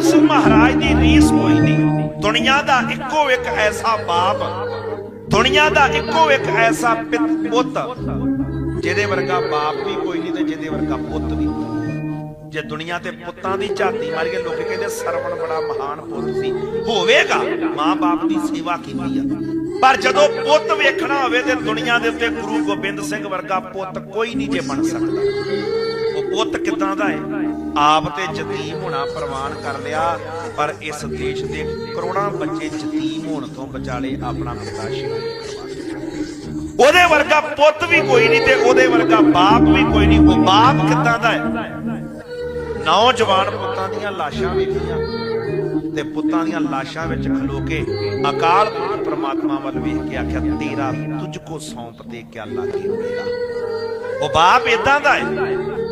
ਹਰਗੋਬਿੰਦ ਮਹਾਰਾਜ ਦੀ ਰੀਸ ਕੋਈ ਨਹੀਂ। ਦੁਨੀਆ ਦਾ ਇੱਕੋ ਇੱਕ ਐਸਾ ਬਾਪ, ਦੁਨੀਆ ਦਾ ਇੱਕੋ ਇੱਕ ਐਸਾ ਪੁੱਤ ਜਿਹਦੇ ਵਰਗਾ ਬਾਪ ਵੀ ਕੋਈ ਨਹੀਂ ਤੇ ਜਿਹਦੇ ਵਰਗਾ ਪੁੱਤ ਵੀ ਜੇ ਦੁਨੀਆ ਤੇ ਪੁੱਤਾਂ ਦੀ ਝਾਤੀ ਮਾਰੀਏ, ਲੋਕ ਕਹਿੰਦੇ ਸਰਵਣ ਬੜਾ ਮਹਾਨ ਪੁੱਤ ਸੀ। ਹੋਵੇਗਾ, ਮਾਂ-ਬਾਪ ਦੀ ਸੇਵਾ ਕੀਤੀ ਆ। ਪਰ ਜਦੋਂ ਪੁੱਤ ਵੇਖਣਾ ਹੋਵੇ ਤੇ ਦੁਨੀਆ ਦੇ ਉੱਤੇ ਗੁਰੂ ਗੋਬਿੰਦ ਸਿੰਘ ਵਰਗਾ ਪੁੱਤ ਕੋਈ ਨਹੀਂ ਜੇ ਬਣ ਸਕਦਾ। ਪੁੱਤ ਕਿਦਾਂ ਦਾ ਹੈ ਆਪ ਤੇ ਯਤੀਮ ਹੋਣਾ ਪ੍ਰਵਾਨ ਕਰ ਲਿਆ, ਪਰ ਇਸ ਦੇਸ਼ ਦੇ ਕਰੋੜਾਂ ਬੱਚੇ ਯਤੀਮ ਹੋਣ ਤੋਂ ਬਚਾਲੇ ਆਪਣਾ ਪਿਤਾ ਉਹਦੇ ਵਰਗਾ ਪੁੱਤ ਵੀ ਕੋਈ ਨਹੀਂ ਤੇ ਉਹਦੇ ਵਰਗਾ ਬਾਪ ਵੀ ਕੋਈ ਨਹੀਂ। ਉਹ ਬਾਪ ਕਿਦਾਂ ਦਾ ਹੈ ਨੌਜਵਾਨ ਪੁੱਤਾਂ ਦੀਆਂ ਲਾਸ਼ਾਂ ਵੇਖੀਆਂ ਤੇ ਪੁੱਤਾਂ ਦੀਆਂ ਲਾਸ਼ਾਂ ਵਿੱਚ ਖਲੋ ਕੇ ਅਕਾਲ ਪੁਰਖ ਪ੍ਰਮਾਤਮਾ ਵੱਲ ਵੇਖ ਕੇ ਆਖਿਆ, ਤੇਰਾ ਤੁਝ ਕੋ ਸੌਂਪ ਦੇ ਕਿਆ ਲਾਗੇ ਹੋਏਗਾ? ਉਹ ਬਾਪ ਇਦਾਂ ਦਾ ਹੈ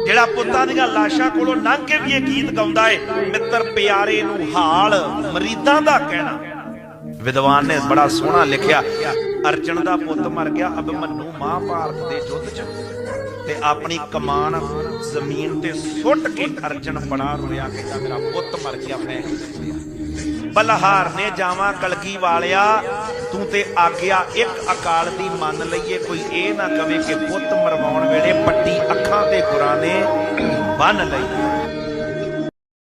ਜਿਹੜਾ ਪੁੱਤਾਂ ਦੀਆਂ ਲਾਸ਼ਾਂ ਕੋਲੋਂ ਲੰਘ ਕੇ ਵੀ ਇਹ ਗੀਤ ਗਾਉਂਦਾ ਏ, ਮਿੱਤਰ ਪਿਆਰੇ ਨੂੰ ਹਾਲ ਮਰੀਦਾਂ ਦਾ ਕਹਿਣਾ। ਵਿਦਵਾਨ ਨੇ ਬੜਾ ਸੋਹਣਾ ਲਿਖਿਆ, ਅਰਜਨ ਦਾ ਪੁੱਤ ਮਰ ਗਿਆ ਅਭਿਮਨੂ ਮਹਾਭਾਰਤ ਦੇ ਯੁੱਧ 'ਚ। ਤੇ ਆਪਣੀ ਕਮਾਨ ਜ਼ਮੀਨ ਤੇ ਸੁੱਟ ਕੇ ਅਰਜਨ ਬੜਾ ਰੋਇਆ ਕਹਿੰਦਾ ਮੇਰਾ ਪੁੱਤ ਮਰ ਗਿਆ, ਮੈਂ ਬਲਹਾਰ ਨੇ ਜਾਵਾਂ ਕਲਗੀ ਵਾਲਿਆ, ਤੂੰ ਤੇ ਆਗਿਆ ਇੱਕ ਅਕਾਲ ਦੀ ਮੰਨ ਲਈਏ, ਕੋਈ ਇਹ ਨਾ ਕਵੇ ਕਿ ਪੁੱਤ ਮਰਵਾਉਣ ਵੇਲੇ